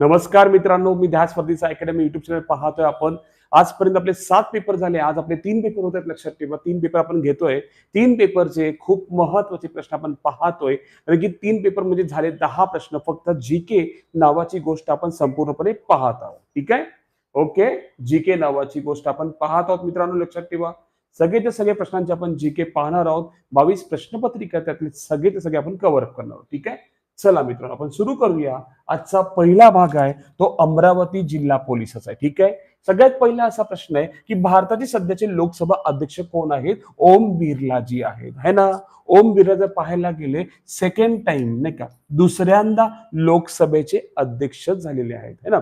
नमस्कार मित्रांनो मी ध्यास स्पर्धेचा अकॅडमी युट्यूब चॅनल पाहतोय आपण. आजपर्यंत आपले सात पेपर झाले. आज आपले तीन पेपर होत आहेत लक्षात ठेवा. तीन पेपर आपण घेतोय. तीन पेपरचे खूप महत्त्वाचे प्रश्न आपण पाहतोय. कारण की तीन पेपर म्हणजे झाले दहा प्रश्न. फक्त जी के नावाची गोष्ट आपण संपूर्णपणे पाहत आहोत. ठीक आहे? ओके जी के नावाची गोष्ट आपण पाहत आहोत मित्रांनो लक्षात ठेवा. सगळेच्या सगळ्या सगळे प्रश्नांचे आपण जी के पाहणार आहोत. बावीस प्रश्नपत्रिका त्यातले सगळे ते सगळे आपण कव्हर करणार आहोत. ठीक आहे? चला मित्रांनो आपण सुरू करूया. आजचा पहिला भाग आहे तो अमरावती जिल्हा पोलिसाचा आहे. ठीक आहे? सगळ्यात पहिला असा प्रश्न आहे की भारताचे सध्याचे लोकसभा अध्यक्ष कोण आहेत? ओम बिर्लाजी आहेत. है ना? ओम बिर्ला जर पाहायला गेले सेकंड टाइम नाही का? दुसऱ्यांदा लोकसभेचे अध्यक्ष झालेले आहेत. है ना?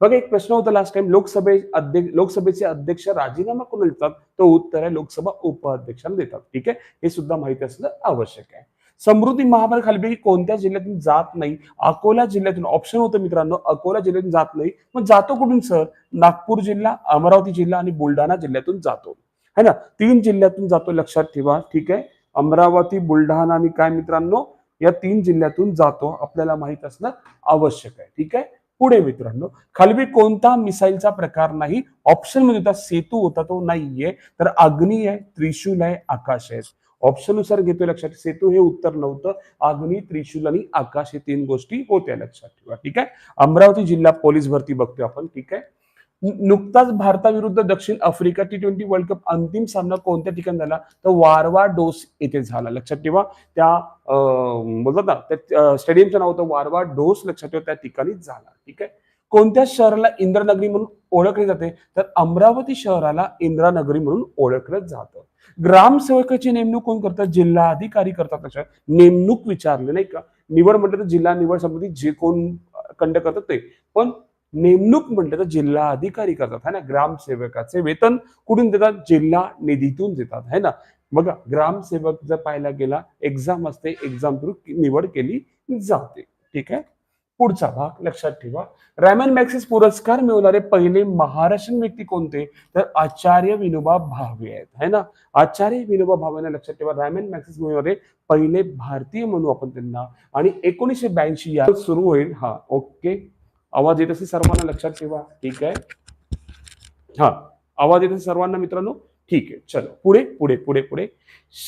बघा एक प्रश्न होता लास्ट टाइम लोकसभे अध्यक्ष लोकसभेचे अध्यक्ष राजीनामा कोण देतात? तो उत्तर आहे लोकसभा उपाध्यक्षांना देतात. ठीक आहे? हे सुद्धा माहिती असणं आवश्यक आहे. समृद्धी महामार्ग खालीपैकी कोणत्या जिल्ह्यातून जात नाही अकोला जिल्ह्यातून ऑप्शन होतं मित्रांनो अकोला जिल्ह्यातून जात नाही मग जातो कुठून सर नागपूर जिल्हा अमरावती जिल्हा आणि बुलढाणा जिल्ह्यातून जातो. है ना? तीन जिल्ह्यातून जातो लक्षात ठेवा. ठीक आहे? अमरावती बुलढाणा आणि काय मित्रांनो? या तीन जिल्ह्यातून जातो आपल्याला माहीत असणं आवश्यक आहे. ठीक आहे? पुढे मित्रांनो खालवी कोणता मिसाईलचा प्रकार नाही? ऑप्शनमध्ये होता सेतू होता तो नाहीये. तर अग्नी आहे त्रिशूल आहे आकाश आहे. ऑप्शननुसार घेतोय लक्षात. सेतू हे उत्तर नव्हतं. अग्नी त्रिशूल आणि आकाश हे तीन गोष्टी होत्या लक्षात ठेवा. ठीक आहे? अमरावती जिल्हा पोलीस भरती बघतोय आपण. ठीक आहे? नुकताच भारताविरुद्ध दक्षिण Africa T twenty world cup अंतिम सामना कोणत्या ठिकाणी झाला? तर वारवा डोस येथे झाला. लक्षात ठेवा. त्या बोलतात ना त्या स्टेडियमचं नाव होतं वारवा डोस. लक्षात ठेवा त्या ठिकाणी झाला. ठीक आहे? कोणत्या शहराला इंद्रनगरी म्हणून ओळखले जाते? तर अमरावती शहराला इंद्रानगरी म्हणून ओळखलं जातं. ग्रामसेवकाची नेमणूक कोण करतात? जिल्हा अधिकारी करतात. अशा नेमणूक विचारले नाही का? निवड म्हटलं तर जिल्हा निवड समिती जे कोण कंड करतात ते. पण नेमणूक म्हटलं तर जिल्हा अधिकारी करतात है ना? ग्रामसेवकाचे वेतन कुठून देतात? जिल्हा निधीतून देतात है ना? बघा ग्रामसेवक जर पाहायला गेला एक्झाम असते एक्झाम थ्रू निवड केली जाते. ठीक आहे? पुढचा भाग लक्षात ठेवा. रॅमन मॅक्सिस पुरस्कार मिळवणारे पहिले महाराष्ट्रीयन व्यक्ती कोणते? तर आचार्य विनोबा भावे आहेत. है ना? आचार्य विनोबा भावेना लक्षात ठेवा. रॅमन मॅक्सिस मिळवणारे पहिले भारतीय म्हणू आपण त्यांना. आणि एकोणीसशे ब्याऐंशी या सुरू होईल. हा ओके. आवाज येत असेल सर्वांना लक्षात ठेवा. ठीक आहे. हा आवाज येत असेल सर्वांना मित्रांनो? ठीक आहे चलो पुढे पुढे पुढे पुढे.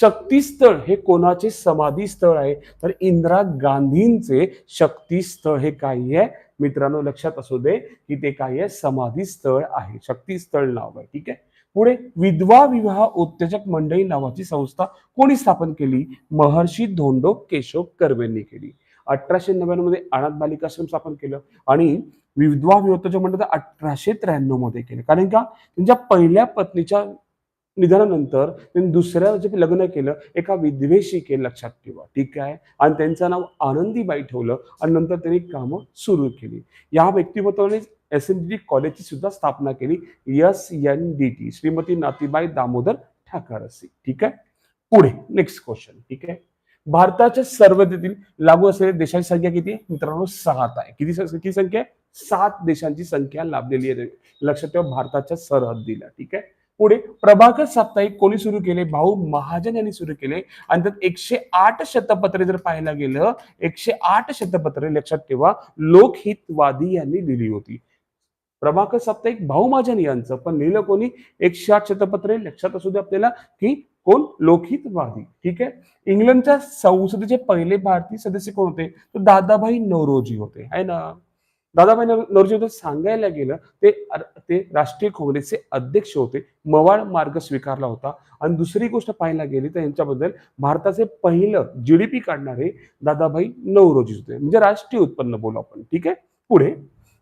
शक्तीस्थळ हे कोणाचे समाधी स्थळ आहे? तर इंदिरा गांधींचे शक्तीस्थळ हे काही आहे. मित्रांनो लक्षात असू दे की ते काही आहे समाधी स्थळ आहे. शक्तीस्थळ नाव आहे ठीक आहे? पुढे विधवा विवाह उत्तेजक मंडळी नावाची संस्था कोणी स्थापन केली? महर्षी धोंडो केशव कर्वेंनी केली. अठराशे नव्याण्णवमध्ये अनाथ बालिकाश्रम स्थापन केलं आणि विधवा विवाह मंडळ अठराशे त्र्याण्णवमध्ये केलं. कारण का? त्यांच्या पहिल्या पत्नीच्या निधनानंतर त्यांनी दुसऱ्या जे लग्न केलं एका विधवेशी केलं लक्षात ठेवा. ठीक आहे? आणि त्यांचं नाव आनंदीबाई ठेवलं आणि नंतर त्यांनी कामं सुरू केली. या व्यक्तिमत्वाने एस एन डी कॉलेजची सुद्धा स्थापना केली. S N D T Shrimati Nathibai Damodar Thackersey. ठीक आहे? पुढे नेक्स्ट क्वेश्चन ठीक आहे? भारताच्या सर्वतेतील लागू असलेल्या देशांची संख्या किती? आहे मित्रांनो सात आहे. किती किती संख्या? आहे सात देशांची संख्या लाभलेली आहे. लक्षात ठेवा भारताच्या सरहद्दीला. ठीक आहे? पुढे प्रभाकर साप्ताहिक कोणी सुरू केले? भाऊ महाजन यांनी सुरू केले. आणि त्यात एकशे आठ शतपत्रे जर पाहायला गेलं एकशे आठ शतपत्रे लक्षात ठेवा. लोकहितवादी यांनी लिहिली होती. प्रभाकर साप्ताहिक भाऊ महाजन यांचं पण लिहिलं कोणी? एकशे आठ शतपत्रे लक्षात असू दे आपल्याला की कोण? लोकहितवादी. ठीक आहे? इंग्लंडच्या संसदेचे पहिले भारतीय सदस्य कोण होते? तर दादाभाई नौरोजी होते. आहे ना? दादाभाई नरोजी नौरोजी सांगायला गेलं ते ते राष्ट्रीय काँग्रेसचे अध्यक्ष होते मवाळ मार्ग स्वीकारला होता. आणि दुसरी गोष्ट पाहायला गेली तर यांच्याबद्दल भारताचे पहिलं जीडीपी काढणारे दादाभाई नवरोजी होते. म्हणजे राष्ट्रीय उत्पन्न बोलू आपण ठीक आहे? पुढे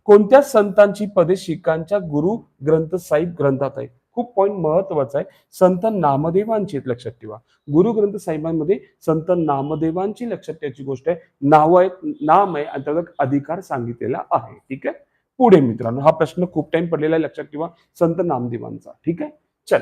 कोणत्या संतांची पदे शिखांच्या गुरु ग्रंथ साहिब ग्रंथात आहे खूप पॉईंट महत्त्वाचा आहे. संत नामदेवांची आहेत, लक्षात ठेवा. गुरु ग्रंथ साहिबांमध्ये संत नामदेवांची लक्षात ठेवायची गोष्ट आहे. नाव आहे नाम आहे आणि त्याचा अधिकार सांगितलेला आहे. ठीक आहे? पुढे मित्रांनो हा प्रश्न खूप टाइम पडलेला आहे लक्षात ठेवा. संत नामदेवांचा. ठीक आहे? चल.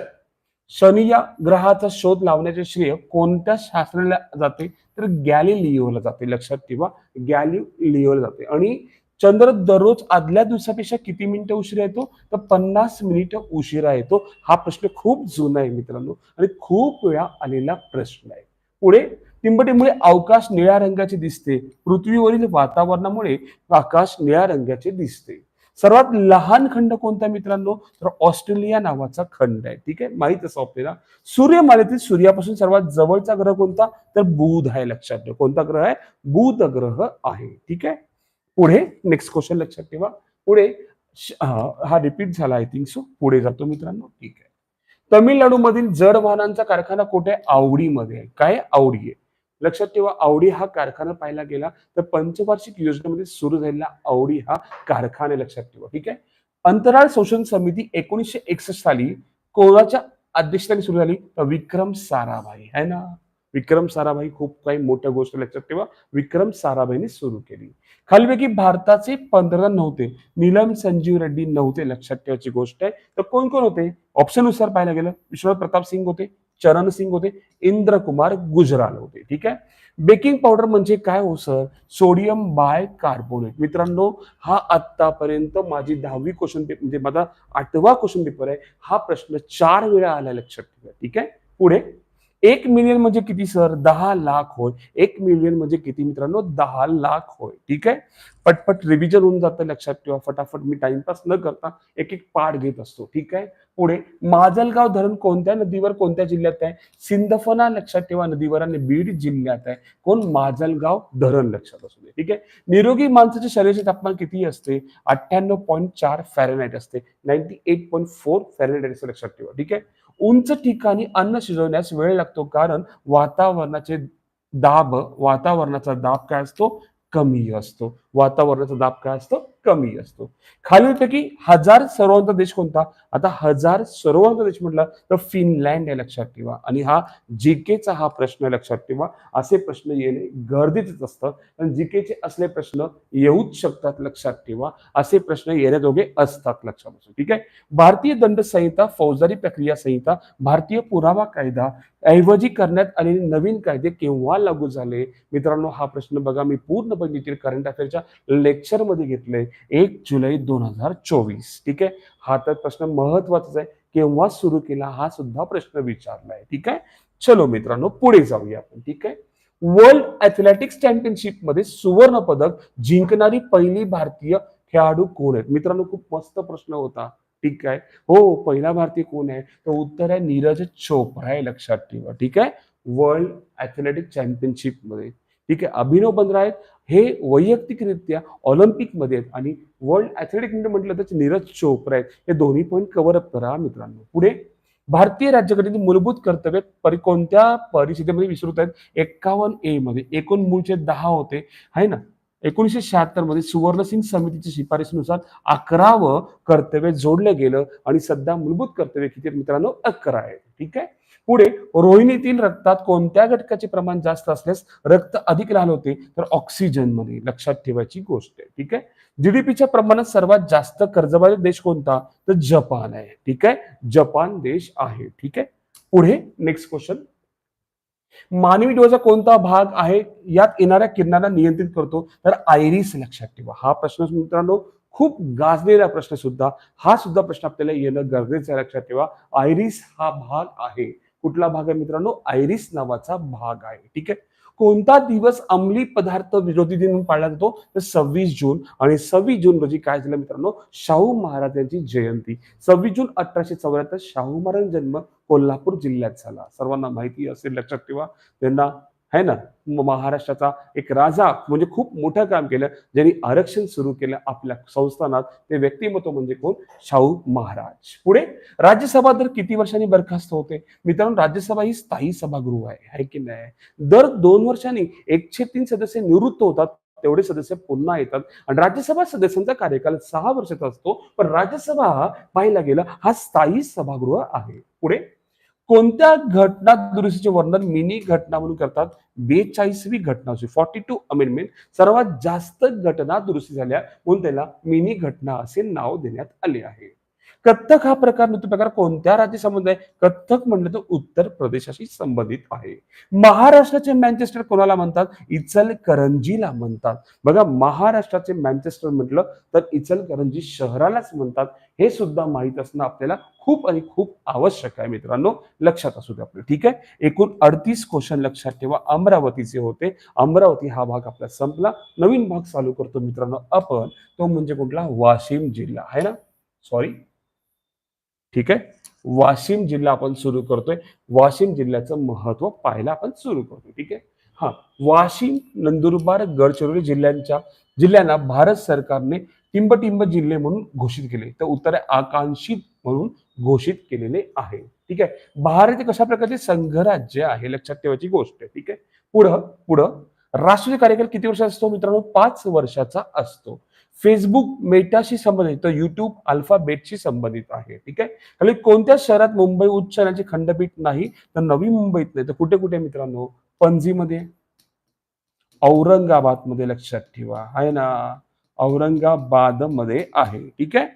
शनी या ग्रहाचा शोध लावण्याचे श्रेय कोणत्या शास्त्राला जाते? तर गॅलिलिओला जाते. लक्षात ठेवा. गॅलिलिओला जाते. आणि चंद्र दररोज आदल्या दिवसापेक्षा किती मिनिटं उशिरा येतो? तर पन्नास मिनिटं उशिरा येतो. हा प्रश्न खूप जुना आहे मित्रांनो. आणि खूप वेळा आलेला प्रश्न आहे. पुढे तिंबटीमुळे अवकाश निळ्या रंगाचे दिसते. पृथ्वीवरील वातावरणामुळे आकाश निळ्या रंगाचे दिसते. सर्वात लहान खंड कोणता मित्रांनो? तर ऑस्ट्रेलिया नावाचा खंड आहे. ठीक आहे? माहीत असं आपल्याला. सूर्यमालेतील सूर्यापासून सर्वात जवळचा ग्रह कोणता? तर बुध आहे लक्षात ठेव. कोणता ग्रह आहे? बुध ग्रह आहे. ठीक आहे? पुढे नेक्स्ट क्वेश्चन लक्षात ठेवा. पुढे हा रिपीट झाला आय थिंक सो पुढे जातो मित्रांनो. ठीक आहे. तमिळनाडूमधील जड वाहनांचा कारखाना कुठे? आवडीमध्ये आहे. काय आवडी आहे? लक्षात ठेवा आवडी हा कारखाना पाहायला गेला तर पंचवार्षिक योजनेमध्ये सुरू झालेला आवडी हा कारखाना लक्षात ठेवा. ठीक आहे? अंतराळ संशोधन समिती एकोणीसशे एकसष्ट साली कोणाच्या अध्यक्षतेने सुरू झाली. तर विक्रम साराभाई है ना? विक्रम साराभाई खूप काही मोठ्या गोष्ट लक्षात ठेवा. विक्रम साराभाईने सुरू केली. खालीपैकी भारताचे पंधरा नव्हते. नीलम संजीव रेड्डी नव्हते लक्षात ठेवायची गोष्ट आहे. तर कोण कोण होते? ऑप्शननुसार पाहायला गेलं. विश्वनाथ प्रताप सिंग होते चरण सिंग होते इंद्रकुमार गुजराल होते. ठीक आहे? बेकिंग पावडर म्हणजे काय हो सर सोडियम बाय कार्बोनेट मित्रांनो हा आतापर्यंत माझी दहावी क्वेश्चन पेपर म्हणजे माझा आठवा क्वेश्चन पेपर आहे. हा प्रश्न चार वेळा आला लक्षात ठेवा. ठीक आहे? पुढे. एक मिलियन म्हणजे किती सर दहा लाख होय. एक मिलियन म्हणजे किती मित्रांनो? दहा लाख होय. ठीक आहे? पटपट रिव्हिजन होऊन जातं लक्षात ठेवा. फटाफट मी टाइमपास न करता एक एक पाठ घेत असतो. ठीक आहे? पुढे माजलगाव धरण कोणत्या नदीवर कोणत्या जिल्ह्यात आहे? सिंदफना लक्षात ठेवा. नदीवर आणि बीड जिल्ह्यात आहे. कोण? माजलगाव धरण लक्षात असू दे. ठीक आहे? निरोगी माणसाचे शरीराचे तापमान किती असते? अठ्ठ्याण्णव पॉईंट चार फॅरेनाईट असते. Ninety eight point four Fahrenheit असते लक्षात ठेवा. ठीक आहे? उंच ठिकाणी अन्न शिजवण्यास वेळ लागतो. कारण वातावरणाचे दाब वातावरणाचा दाब काय असतो? कमी असतो. वातावरणाचा दाब काय असतो? कमी असतो. खालीलपैकी हजार सर्वांचा देश कोणता? आता हजार सर्वांचा देश म्हटला तर फिनलँड आहे लक्षात ठेवा. आणि हा जीकेचा हा प्रश्न लक्षात ठेवा. असे प्रश्न येणे गरजेचंच असतं. पण जीकेचे असले प्रश्न येऊच शकतात लक्षात ठेवा. असे प्रश्न येण्याजोगे असतात लक्षात असो ठीक आहे? भारतीय दंड संहिता फौजदारी प्रक्रिया संहिता भारतीय पुरावा कायदा ऐवजी करण्यात आलेले नवीन कायदे केव्हा लागू झाले? मित्रांनो हा प्रश्न बघा. मी पूर्णपणे करंट अफेअरच्या लेक्चरमध्ये घेतले एक जुलै दोन हजार चोवीस. ठीक आहे? हा तर प्रश्न महत्वाचाच आहे. केव्हा सुरू केला हा सुद्धा प्रश्न विचारलाय. ठीक आहे? चलो मित्रांनो पुढे जाऊया आपण. ठीक आहे? वर्ल्ड ॲथलेटिक्स चॅम्पियनशिपमध्ये सुवर्ण पदक जिंकणारी पहिली भारतीय खेळाडू कोण आहेत? मित्रांनो खूप मस्त प्रश्न होता. ठीक आहे? हो पहिला भारतीय कोण आहे? तर उत्तर आहे नीरज चोप्रा आहे लक्षात ठेवा. ठीक आहे? वर्ल्ड ॲथलेटिक चॅम्पियनशिपमध्ये. ठीक आहे? अभिनव बंद्रा आहेत. हे वैयक्तिकरित्या ऑलिम्पिकमध्ये आहेत आणि वर्ल्ड ॲथलेटिकमध्ये म्हटलं तर नीरज चोप्रा आहेत. हे दोन्ही पॉईंट कव्हर अप करा मित्रांनो. पुढे भारतीय राज्यघटनेतील मूलभूत कर्तव्य परि कोणत्या परिस्थितीमध्ये विसरत आहेत. एक्कावन्न ए मध्ये एकूण मूळचे दहा होते. आहे ना? एकोणीसशे शहात्तरमध्ये सुवर्णसिंग समितीच्या शिफारसीनुसार अकरावं कर्तव्य जोडलं गेलं आणि सध्या मूलभूत कर्तव्य किती मित्रांनो? अकरा आहे ठीक आहे? पुढे रोहिणीतील रक्तात कोणत्या घटकाचे प्रमाण जास्त असल्यास रक्त अधिक लहान होते तर ऑक्सिजनमध्ये लक्षात ठेवायची गोष्ट आहे ठीक आहे? जीडीपीच्या प्रमाणात सर्वात जास्त कर्जबाजारी देश कोणता? तर जपान आहे ठीक आहे? जपान देश आहे ठीक आहे? पुढे नेक्स्ट क्वेश्चन मानवी डोळ्याचा कोणता भाग आहे? यात येणाऱ्या किरणांना नियंत्रित करतो तर आयरिस लक्षात ठेवा. हा प्रश्न मित्रांनो खूप गाजलेला प्रश्न सुद्धा हा सुद्धा प्रश्न आपल्याला येणं गरजेचं आहे लक्षात ठेवा. आयरिस हा भाग आहे. कुठला भाग आहे मित्रांनो? आयरिस नावाचा भाग आहे. ठीक आहे? कोणता दिवस अंमली पदार्थ विरोधी दिन म्हणून पाळला जातो? तर सव्वीस जून. आणि सव्वीस जून रोजी काय झालं मित्रांनो? शाहू महाराज यांची जयंती. सव्वीस जून अठराशे चौऱ्याहत्तर शाहू महाराज जन्म कोल्हापूर जिल्ह्यात झाला. सर्वांना माहिती असेल लक्षात ठेवा. त्यांना है ना? महाराष्ट्राचा एक राजा म्हणजे खूप मोठं काम केलं ज्यांनी आरक्षण सुरू केलं आपल्या संस्थानात. ते व्यक्तिमत्व म्हणजे कोण? शाहू महाराज. पुढे राज्यसभा दर किती वर्षांनी बरखास्त होते? मित्रांनो राज्यसभा ही स्थायी सभागृह आहे है की नाही? दर दोन वर्षांनी एकशे तीन सदस्य निवृत्त होतात तेवढे सदस्य पुन्हा येतात. आणि राज्यसभा सदस्यांचा कार्यकाल सहा वर्षाचा असतो पण राज्यसभा पाहिला पाहायला हा स्थायी सभागृह आहे. पुढे कोणत्या घटना दुरुस्तीचे वर्णन मिनी घटना म्हणून करतात? बेचाळीसवी घटना असते फॉर्टी टू अमेंडमेंट सर्वात जास्त घटना दुरुस्ती झाल्या. म्हणून त्याला मिनी घटना असे नाव देण्यात आले आहे. कथ्थक हा प्रकार नृत्य प्रकार कोणत्या राज्य संबंध आहे? कथ्थक म्हणलं तर उत्तर प्रदेशाशी संबंधित आहे. महाराष्ट्राचे मँचेस्टर कोणाला म्हणतात? इचलकरंजीला म्हणतात. बघा महाराष्ट्राचे मॅन्चेस्टर म्हटलं तर इचलकरंजी शहरालाच म्हणतात. हे सुद्धा माहीत असणं आपल्याला खूप आणि खूप आवश्यक आहे मित्रांनो. लक्षात असू दे आपलं ठीक आहे? एकूण अडतीस क्वेश्चन लक्षात ठेवा. अमरावतीचे होते. अमरावती हा भाग आपला संपला. नवीन भाग चालू करतो मित्रांनो आपण. तो म्हणजे कुठला? वाशिम जिल्हा. आहे ना? सॉरी ठीक आहे? वाशिम जिल्हा आपण सुरू करतोय. वाशिम जिल्ह्याचं महत्त्व पाहायला आपण सुरू करतोय. ठीक आहे? हा. वाशिम नंदुरबार गडचिरोली जिल्ह्यांच्या जिल्ह्यांना भारत सरकारने टिंबटिंब जिल्हे म्हणून घोषित केले. तर उत्तर आकांक्षित म्हणून घोषित केलेले आहे. ठीक आहे? भारत हे कशा प्रकारचे संघराज्य आहे? लक्षात ठेवायची गोष्ट आहे. ठीक आहे? पुढं पुढं. राष्ट्रीय कार्यकाल किती वर्षाचा असतो मित्रांनो? पाच वर्षाचा असतो. फेसबुक मेटाशी संबंधित तर युट्यूब अल्फाबेटशी संबंधित आहे ठीक आहे? खाली कोणत्या शहरात मुंबई उच्च न्यायालयाचे खंडपीठ नाही तर नवी मुंबईत नाही तर कुठे कुठे मित्रांनो? पणजीमध्ये. औरंगाबादमध्ये लक्षात ठेवा आहे ना? औरंगाबादमध्ये आहे ठीक आहे?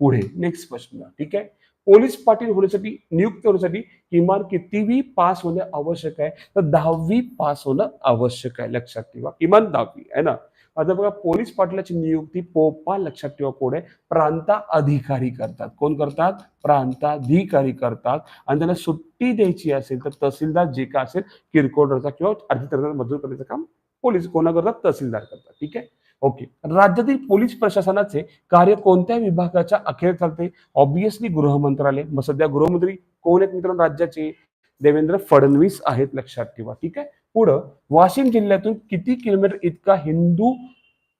पुढे नेक्स्ट प्रश्न ठीक आहे? पोलीस पाटील होण्यासाठी नियुक्त होण्यासाठी किमान कितीवी पास होणे आवश्यक आहे? तर दहावी पास होणं आवश्यक आहे लक्षात ठेवा. किमान दहावी आहे ना? आता बघा पोलीस पाटलाची नियुक्ती पोपा लक्षात ठेवा कोडे. प्रांता अधिकारी करतात. कोण करतात? प्रांताधिकारी करतात. आणि त्यांना सुट्टी द्यायची असेल तर तहसीलदार जे का असेल किरकोळ किंवा अर्धी मजूर करण्याचं काम पोलीस कोणा करतात? तहसीलदार करतात. ठीक आहे? ओके. राज्यातील पोलीस प्रशासनाचे कार्य कोणत्या विभागाच्या अखेर चालते? ऑब्विसली गृह मंत्रालय. मग सध्या गृहमंत्री कोण आहेत मित्रांनो? राज्याचे देवेंद्र फडणवीस आहेत लक्षात ठेवा. ठीक आहे? पुढं वाशिम जिल्ह्यातून किती किलोमीटर इतका हिंदू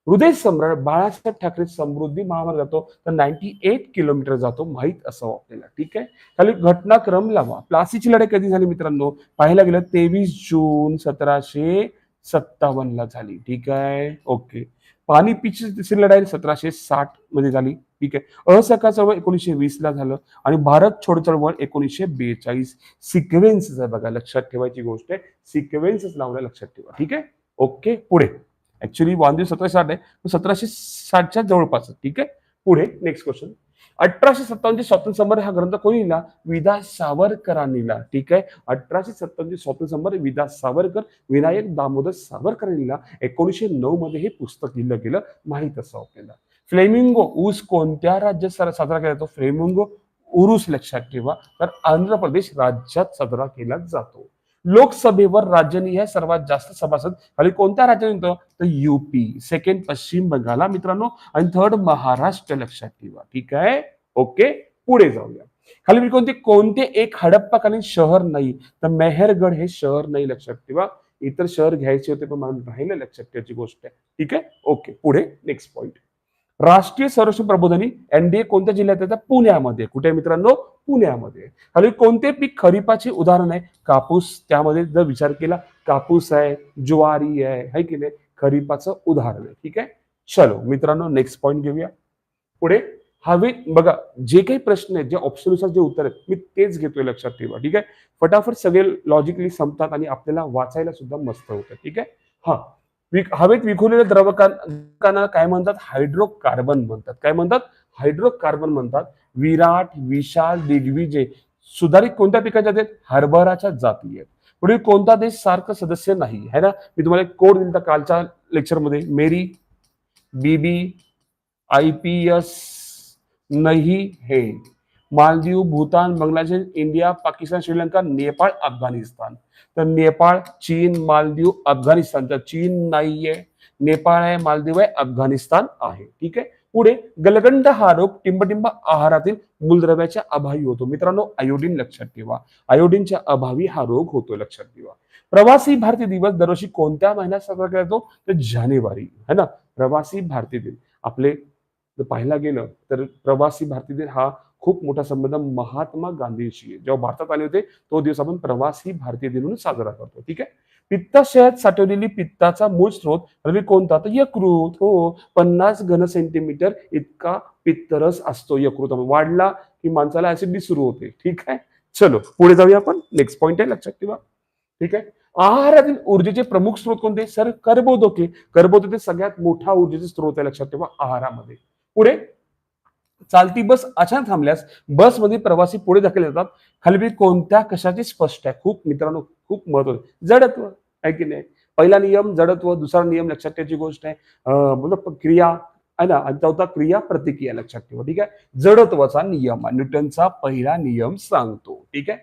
हृदय सम्राट बाळासाहेब ठाकरे समृद्धी महामार्ग जातो? तर नाईन्टी एट किलोमीटर जातो माहीत असावं आपल्याला ठीक आहे? खाली घटनाक्रम लावा. प्लासीची लढाई कधी झाली मित्रांनो? पाहायला गेलं तेवीस जून सतराशे सत्तावन्न ला झाली ठीक आहे? ओके. पाणीपीची तिसरी लढाई सतराशे साठमध्ये झाली. ठीक आहे. असहकार चळवळ एकोणीसशे वीस ला झालं आणि भारत छोड चळवळ एकोणीसशे बेचाळीस. सिक्वेन्स आहे बघा लक्षात ठेवायची गोष्ट आहे. सिक्वेन्सच लावलं लक्षात ठेवा. ठीक आहे? ओके पुढे. ऍक्च्युली वांदे सतराशे साठ आहे. सतराशे साठच्या जवळपास ठीक आहे? पुढे नेक्स्ट क्वेश्चन अठराशे सत्तावन्नची स्वातंत्र्य संबर हा ग्रंथ कोणी लिहिला? विदा सावरकरांनी लिहिला. ठीक आहे? अठराशे सत्तावन्नची स्वातंत्र्य संबर विदा सावरकर विनायक दामोदर सावरकरांनी लिहिला. एकोणीसशे नऊ मध्ये हे पुस्तक लिहिलं गेलं. माहीत असं आपल्याला. फ्लेमिंगो ऊस कोणत्या राज्यात साजरा केला जातो? फ्लेमिंगो उरुस लक्षात ठेवा. तर आंध्र प्रदेश राज्यात साजरा केला जातो. लोकसभेवर राज्यनिहाय सर्वात जास्त सभासद. खाली कोणत्या राज्यात येतो तर युपी सेकंड पश्चिम बंगाला. मित्रांनो आणि थर्ड महाराष्ट्र लक्षात ठेवा. ठीक आहे? ओके पुढे जाऊया. खाली मी कोणते कोणते एक हडप्पाकालीन शहर नाही तर मेहरगड हे शहर नाही लक्षात ठेवा. इतर शहर घ्यायचे होते पण मला राहिलं लक्षात ठेवायची गोष्ट आहे. ठीक आहे? ओके पुढे नेक्स्ट पॉइंट राष्ट्रीय संरक्षण प्रबोधनी एनडीए कोणत्या जिल्ह्यात येतात? पुण्यामध्ये. कुठे मित्रांनो? पुण्यामध्ये. खाली कोणते पीक खरीपाचे उदाहरण आहे? कापूस. त्यामध्ये जर विचार केला कापूस आहे ज्वारी आहे है की नाही? खरीपाचं उदाहरण आहे. ठीक आहे? चलो मित्रांनो नेक्स्ट पॉईंट घेऊया. पुढे. हवे बघा जे काही प्रश्न आहेत जे ऑप्शननुसार जे उत्तर आहेत मी तेच घेतोय लक्षात ठेवा. ठीक आहे? फटाफट सगळे लॉजिकली संपतात आणि आपल्याला वाचायला सुद्धा मस्त होतं. ठीक आहे? हा. हवेत विखुरलेल्या द्रवकांना काय म्हणतात? हायड्रोकार्बन म्हणतात. काय म्हणतात? हायड्रोकार्बन म्हणतात. विराट विशाल दिग्विजय सुधारित कोणत्या पिकाच्या आहेत? हरभराच्या जाती आहेत. पुढे कोणता देश सारखं सदस्य नाही? है ना? मी तुम्हाला एक कोड दिला कालच्या लेक्चरमध्ये मेरी बीबी आय पी एस नाही हे. Maldives Bhutan Bangladesh India Pakistan Sri Lanka Nepal Afghanistan. तर नेपाळ चीन मालदीव अफगाणिस्तान. तर चीन नाहीये नेपाळ आहे मालदीव आहे अफगाणिस्तान आहे. ठीक आहे? पुढे गलगंड हा रोग टिंबटिंब आहारातील मूलद्रव्याच्या अभावी होतो. मित्रांनो आयोडीन लक्षात ठेवा. आयोडीनच्या अभावी हा रोग होतो लक्षात ठेवा. प्रवासी भारतीय दिवस दरवर्षी कोणत्या महिन्यात साजरा केला जातो? तर जानेवारी. है ना? प्रवासी भारतीय दिन. आपले जर पाहायला गेलं तर प्रवासी भारतीय दिन हा खूप मोठा संबंध महात्मा गांधींशी आहे. जेव्हा भारतात आले होते तो दिवस आपण प्रवासी भारतीय दिन म्हणून साजरा करतो. ठीक आहे? पित्ताशयात साठवलेली पित्ताचा मूळ स्रोत रवी कोणता? तर यकृत. हो पन्नास घन सेंटीमीटर इतका पित्तरस असतो यकृत वाढला की माणसाला ऍसिडिटी सुरू होते. ठीक आहे? चलो पुढे जाऊया आपण. नेक्स्ट पॉइंट आहे लक्षात ठेवा. ठीक आहे? आहारातील ऊर्जेचे प्रमुख स्रोत कोणते? सर कर्बोदके. कर्बोदके सगळ्यात मोठा ऊर्जेचे स्रोत आहे लक्षात ठेवा आहारामध्ये. पुढे चालती बस अचानक थांबल्यास बसमध्ये प्रवासी पुढे ढकलले जातात खाली कोणत्या कशाची स्पष्ट आहे? खूप मित्रांनो खूप महत्वाचं जडत्व आहे की नाही? पहिला नियम जडत्व दुसरा नियम लक्षात ठेवायची गोष्ट आहे. क्रिया आहे ना? आणि चौथा क्रिया प्रतिक्रिया लक्षात ठेवा. ठीक आहे? जडत्वाचा नियम न्यूटनचा पहिला नियम सांगतो. ठीक आहे?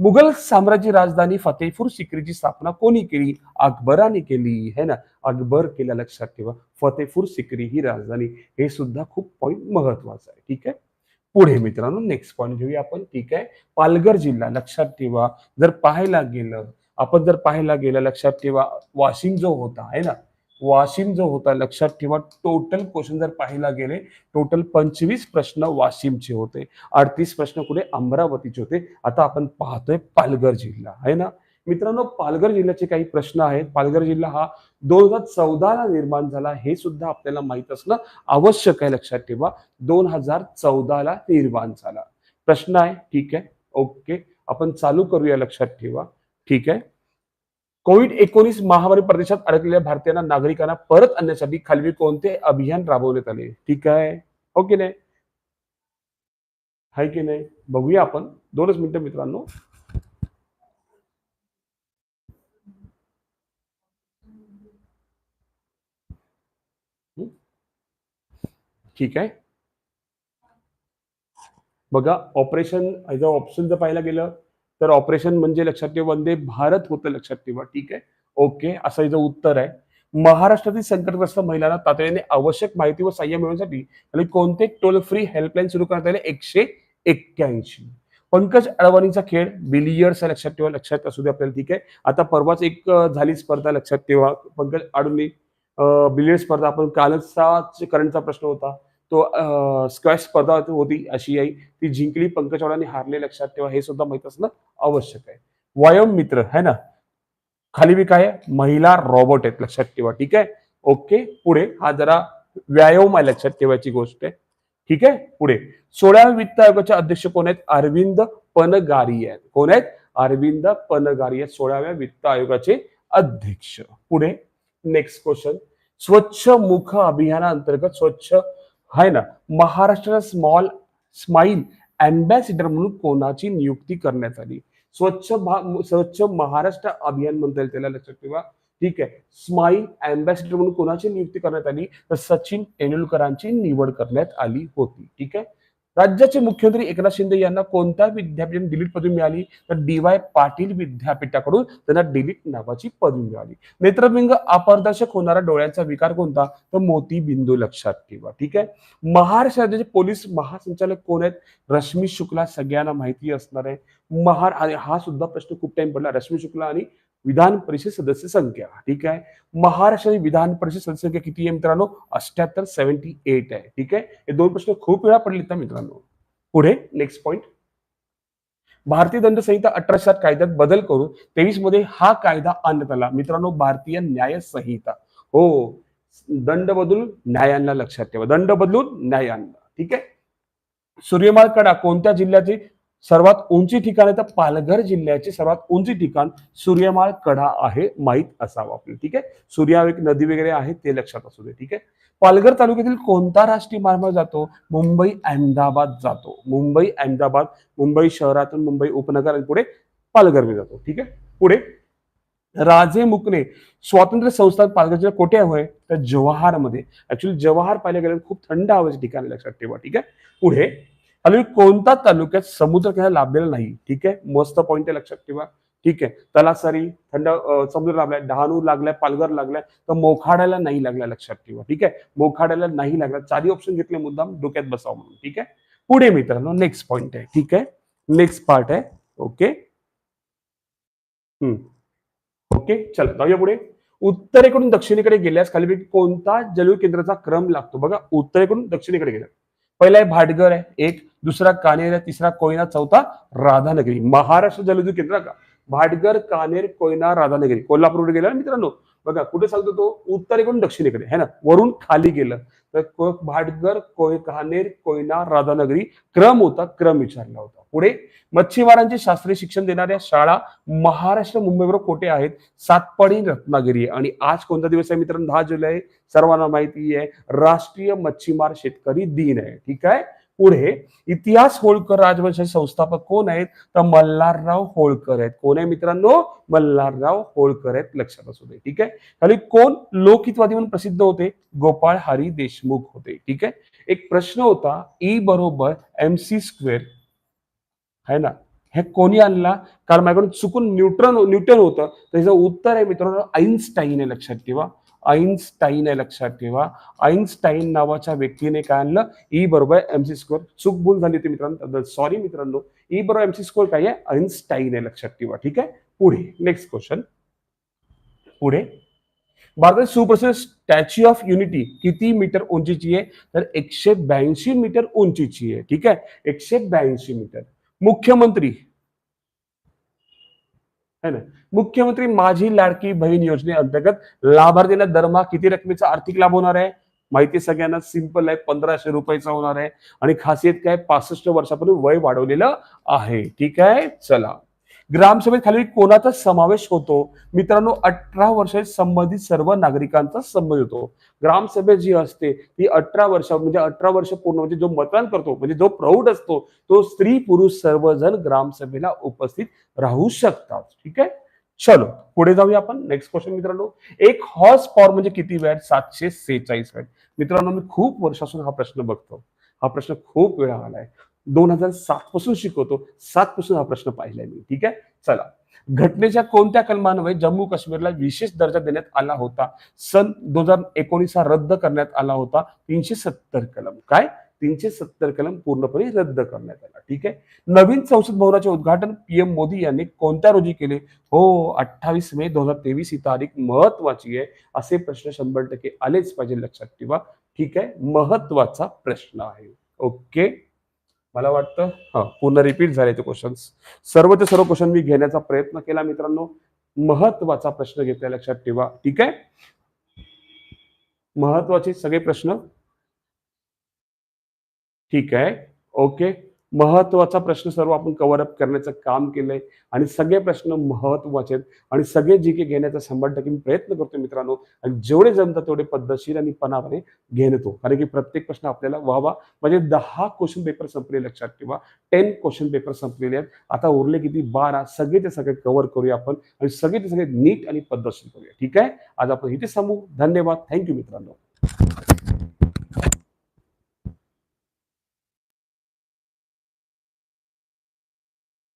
मुघल साम्राज्य राजधानी फतेहपूर सिक्रीची स्थापना कोणी केली? अकबराने केली है ना? अकबर केल्या लक्षात ठेवा. फतेहपूर सिक्री ही राजधानी. हे सुद्धा खूप पॉईंट महत्वाचं आहे ठीक आहे? पुढे मित्रांनो नेक्स्ट पॉईंट घेऊया आपण ठीक आहे? पालघर जिल्हा लक्षात ठेवा. जर पाहायला गेलं आपण जर पाहायला गेलं लक्षात ठेवा. वाशिम जो होता आहे ना? वाशिम जो होता लक्षात ठेवा टोटल क्वेश्चन जर पाहायला गेले टोटल पंचवीस प्रश्न वाशिमचे होते. अडतीस प्रश्न कुठे? अमरावतीचे होते. आता आपण पाहतोय पालघर जिल्हा आहे ना? मित्रांनो पालघर जिल्ह्याचे काही प्रश्न आहेत. पालघर जिल्हा हा दोन हजार चौदाला निर्माण झाला हे सुद्धा आपल्याला माहीत असणं आवश्यक आहे लक्षात ठेवा. दोन हजार चौदाला निर्माण झाला. प्रश्न आहे ठीक आहे ओके. आपण चालू करूया लक्षात ठेवा. ठीक आहे? कोविड एकोणीस महामारी प्रदेशात अडकलेल्या भारतीयांना नागरिकांना परत आणण्यासाठी खालवी कोणते अभियान राबवण्यात आले? ठीक आहे. हो की नाही? हाय की नाही? बघूया आपण. दोनच मिनिटं मित्रांनो. ठीक आहे. बघा ऑपरेशन ऑप्शन जर पाहायला गेलं तर ऑपरेशन म्हणजे लक्षात ठेवा वंदे भारत होतं लक्षात ठेवा ठीक आहे? ओके असं याचं उत्तर आहे. महाराष्ट्रातील संकटग्रस्त महिलांना तातडीने आवश्यक माहिती व सहाय्य मिळवण्यासाठी आणि कोणते टोल फ्री हेल्पलाईन सुरू करण्यात आले एकशे एक्क्याऐंशी. पंकज अडवाणीचा खेळ बिलियर्स लक्षात ठेवा लक्षात असू दे आपल्याला ठीक आहे? आता परवाच एक झाली स्पर्धा लक्षात ठेवा. पंकज अडवाणी बिलियर्ड स्पर्धा आपण कालचा करंटचा प्रश्न होता. तो स्क्वॅश स्पर्धा होती आशियाई ती जिंकली पंकज अडवाणी हारले लक्षात ठेवा हे सुद्धा माहीत असणं आवश्यक आहे. वायम मित्र है ना? खाली बी काय महिला रॉबोट आहेत लक्षात ठेवा ठीक आहे? ओके पुढे हा जरा व्यायाम आहे लक्षात ठेवायची गोष्ट आहे. ठीक आहे? पुढे. सोळाव्या वित्त आयोगाचे अध्यक्ष कोण आहेत? अरविंद पनगारी आहेत. कोण आहेत? अरविंद पनगारी आहेत सोळाव्या वित्त आयोगाचे अध्यक्ष. पुढे नेक्स्ट क्वेश्चन स्वच्छ मुख अभियानाअंतर्गत स्वच्छ आहे ना. महाराष्ट्राला स्मॉल स्माईल अँबॅसिडर म्हणून कोणाची नियुक्ती करण्यात आली? स्वच्छ स्वच्छ महाराष्ट्र अभियान म्हणता येईल त्याला लक्षात ठेवा. ठीक आहे. स्माईल अँबॅसिडर म्हणून कोणाची नियुक्ती करण्यात आली? तर सचिन तेंडुलकरांची निवड करण्यात आली होती. ठीक आहे? राज्याचे मुख्यमंत्री एकनाथ शिंदे यांना कोणत्या विद्यापीठाने डिलीट पदवी मिळाली? तर डी वाय पाटील विद्यापीठाकडून त्यांना डिलीट नावाची पदवी मिळाली. नेत्रबिंग अपारदर्शक होणारा डोळ्यांचा विकार कोणता? तर मोती बिंदू लक्षात ठेवा. ठीक आहे? महाराष्ट्र राज्याचे पोलीस महासंचालक कोण आहेत? रश्मी शुक्ला सगळ्यांना माहिती असणार आहे. महार आणि हा सुद्धा प्रश्न खूप टाइम पडला. रश्मी शुक्ला आणि विधान परिषद सदस्य संख्या ठीक आहे? महाराष्ट्राची विधान परिषद सदस्य संख्या किती आहे मित्रांनो? अठ्याहत्तर सेव्हन्टी एट आहे ठीक आहे? हे दोन प्रश्न खूप वेळा पडले तर मित्रांनो. पुढे नेक्स्ट पॉइंट भारतीय दंड संहिता अठराशे सात कायद्यात बदल करून तेवीसमध्ये हा कायदा आणण्यात आला. मित्रांनो भारतीय न्याय संहिता. हो दंड बदलून न्यायांना लक्षात ठेवा. दंड बदलून न्यायांना ठीक आहे? सूर्यमाळ कडा कोणत्या जिल्ह्याचे सर्वात उंची ठिकाण आहे तर पालघर जिल्ह्याचे सर्वात उंची ठिकाण सूर्यमाळ कडा आहे माहीत असावं आपल्याला ठीक आहे? सूर्या एक नदी वगैरे आहे ते लक्षात असू दे ठीक आहे? पालघर तालुक्यातील कोणता राष्ट्रीय मार्ग जातो? मुंबई अहमदाबाद जातो. मुंबई अहमदाबाद मुंबई शहरातून मुंबई उपनगर आणि पुढे पालघर मी जातो ठीक आहे? पुढे राजे मुकणे स्वातंत्र्य संस्थान पालघर जिल्हा कोठे आहे तर जवाहरमध्ये. ऍक्च्युली जवाहर पाहिलं गेलं खूप थंड हवेचे ठिकाण आहे, लक्षात ठेवा ठीक आहे? पुढे खालील कोणता तालुक्यात समुद्र किनारा लाभलेला नाही ठीक आहे? मस्त पॉईंट आहे लक्षात ठेवा. ठीक आहे? तलासरी थंड समुद्र लागलाय डहाणू लागलाय पालघर लागलाय तर मोखाड्याला नाही लागलाय लक्षात ठेवा ठीक आहे? मोखाड्याला नाही लागला. चारही ऑप्शन घेतले मुद्दाम डोक्यात बसावं म्हणून ठीक आहे? पुढे मित्रांनो नेक्स्ट पॉईंट आहे ठीक आहे? नेक्स्ट पार्ट आहे ओके हम्म. ओके चला जाऊया पुढे. उत्तरेकडून दक्षिणेकडे गेल्यास खाली कोणता जलू केंद्राचा क्रम लागतो? बघा उत्तरेकडून दक्षिणेकडे गेल्यास. पहिला आहे भाटघर आहे एक. दुसरा कानेर आहे तिसरा कोयना चौथा राधानगरी. महाराष्ट्र जलविद्युत केंद्र का भाटघर कानेर कोयना राधानगरी. कोल्हापूरकडे गेला मित्रांनो बघा कुठे सांगतो तो? उत्तरेकडून दक्षिणेकडे. है ना? वरून खाली गेलं. तर भाटगर भाटघर कोय कानेर कोयना राधानगरी क्रम होता क्रम विचारला होता. पुढे मच्छीमारांचे शास्त्रीय शिक्षण देणाऱ्या शाळा महाराष्ट्र मुंबईबरोबर कोठे आहेत? सातपाडी रत्नागिरी. आहे. आणि आज कोणता दिवस आहे मित्रांनो? दहा जुलै. सर्वांना माहिती आहे राष्ट्रीय मच्छीमार शेतकरी दिन आहे. ठीक आहे? पुढे इतिहास होळकर राजवंश संस्थापक कोण आहेत? तर मल्हारराव होळकर आहेत. कोण आहे मित्रांनो? मल्हारराव होळकर आहेत. लक्षात असू दे. ठीक आहे? खाली कोण लोकहितवादी म्हणून प्रसिद्ध होते? गोपाळ हरी देशमुख होते. ठीक आहे? एक प्रश्न होता ई बरोबर एम सी स्क्वेअर है ना? हे कोणी आणला? कारण माझ्याकडून चुकून न्यूट्रन न्यूटन होतं. त्याचं उत्तर आहे मित्रांनो आईन्स्टाईन आहे. लक्षात ठेवा. आईन्स्टाईन आहे लक्षात ठेवा. आईन्स्टाईन नावाच्या व्यक्तीने काय आणलं? ई बरोबर एम सी स्क्वेअर चूक भूल झाली होती मित्रांनो. सॉरी मित्रांनो. ई बरोबर एम सी स्क्वेअर काय आहे? आईन्स्टाईन आहे लक्षात ठेवा. ठीक आहे? पुढे. नेक्स्ट क्वेश्चन पुढे. भारतात सुप्रसिद्ध स्टॅच्यू ऑफ युनिटी किती मीटर उंचीची आहे? तर एकशे ब्याऐंशी मीटर उंचीची आहे. ठीक आहे? एकशे ब्याऐंशी मीटर. मुख्यमंत्री है ना? मुख्यमंत्री माझी लाडकी बहीण योजनेअंतर्गत लाभार्थीला दरमहा किती रकमेचा आर्थिक लाभ होणार आहे? माहिती सगळ्यांना सिंपल आहे पंधराशे रुपयाचा होणार आहे. आणि खासियत काय? पासष्ट वर्षापर्यंत वय वाढवलेलं आहे. ठीक आहे? चला. ग्रामसभेत खाली कोणाचा समावेश होतो? मित्रांनो अठरा वर्ष संबंधित सर्व नागरिकांचा संबंध होतो ग्रामसभेत जी असते ती अठरा वर्ष म्हणजे अठरा वर्ष पूर्ण म्हणजे जो मतदान करतो म्हणजे जो प्रौढ असतो तो स्त्री पुरुष सर्वजण ग्रामसभेला उपस्थित राहू शकतात. ठीक आहे? चलो पुढे जाऊया आपण. नेक्स्ट क्वेश्चन मित्रांनो. एक हॉर्स पॉवर म्हणजे किती वॅट सातशे सेहेचाळीस वॅट मित्रांनो मी खूप वर्षापासून हा प्रश्न बघतो. हा प्रश्न खूप वेळा आलाय. दोन हजार सात पासून शिकवतो. सात पासून हा प्रश्न पाहिलाय मी. ठीक आहे? चला. घटनेच्या कोणत्या कलमान्वये जम्मू काश्मीरला विशेष दर्जा देण्यात आला होता? सन दोन हजार एकोणीस हा रद्द करण्यात आला होता. तीनशे सत्तर कलम. काय? तीनशे सत्तर कलम पूर्णपणे रद्द करण्यात आला. ठीक आहे? नवीन संसद भवनाचे उद्घाटन पीएम मोदी यांनी कोणत्या रोजी केले? हो अठ्ठावीस मे दोन हजार तेवीस ही तारीख महत्वाची आहे. असे प्रश्न शंभर टक्के आलेच पाहिजे लक्षात ठेवा. ठीक आहे? महत्त्वाचा प्रश्न आहे. ओके? मला वाटतं हा पूर्ण रिपीट झाले ते क्वेश्चन्स सर्व ते सर्व क्वेश्चन मी घेण्याचा प्रयत्न केला मित्रांनो. महत्त्वाचा प्रश्न घेतला लक्षात ठेवा. ठीक आहे? महत्त्वाचे सगळे प्रश्न. ठीक आहे? ओके. महत्त्वाचा प्रश्न सर्व आपण कव्हरअप करण्याचं काम केलंय. आणि सगळे प्रश्न महत्त्वाचे आहेत. आणि सगळे जी के घेण्याचा शंभर टक्के मी प्रयत्न करतो मित्रांनो. आणि जेवढे जमतात तेवढे पद्धतशीर आणि पणाने घेतो कारण की प्रत्येक प्रश्न आपल्याला व्हावा. म्हणजे दहा क्वेश्चन पेपर संपले लक्षात ठेवा. टेन क्वेश्चन पेपर संपलेले आहेत. आता उरले किती? बारा. सगळे ते सगळे कव्हर करूया आपण. आणि सगळे ते सगळे नीट आणि पद्धतशीर करूया. ठीक आहे? आज आपण इथे सांगू धन्यवाद. थँक्यू मित्रांनो.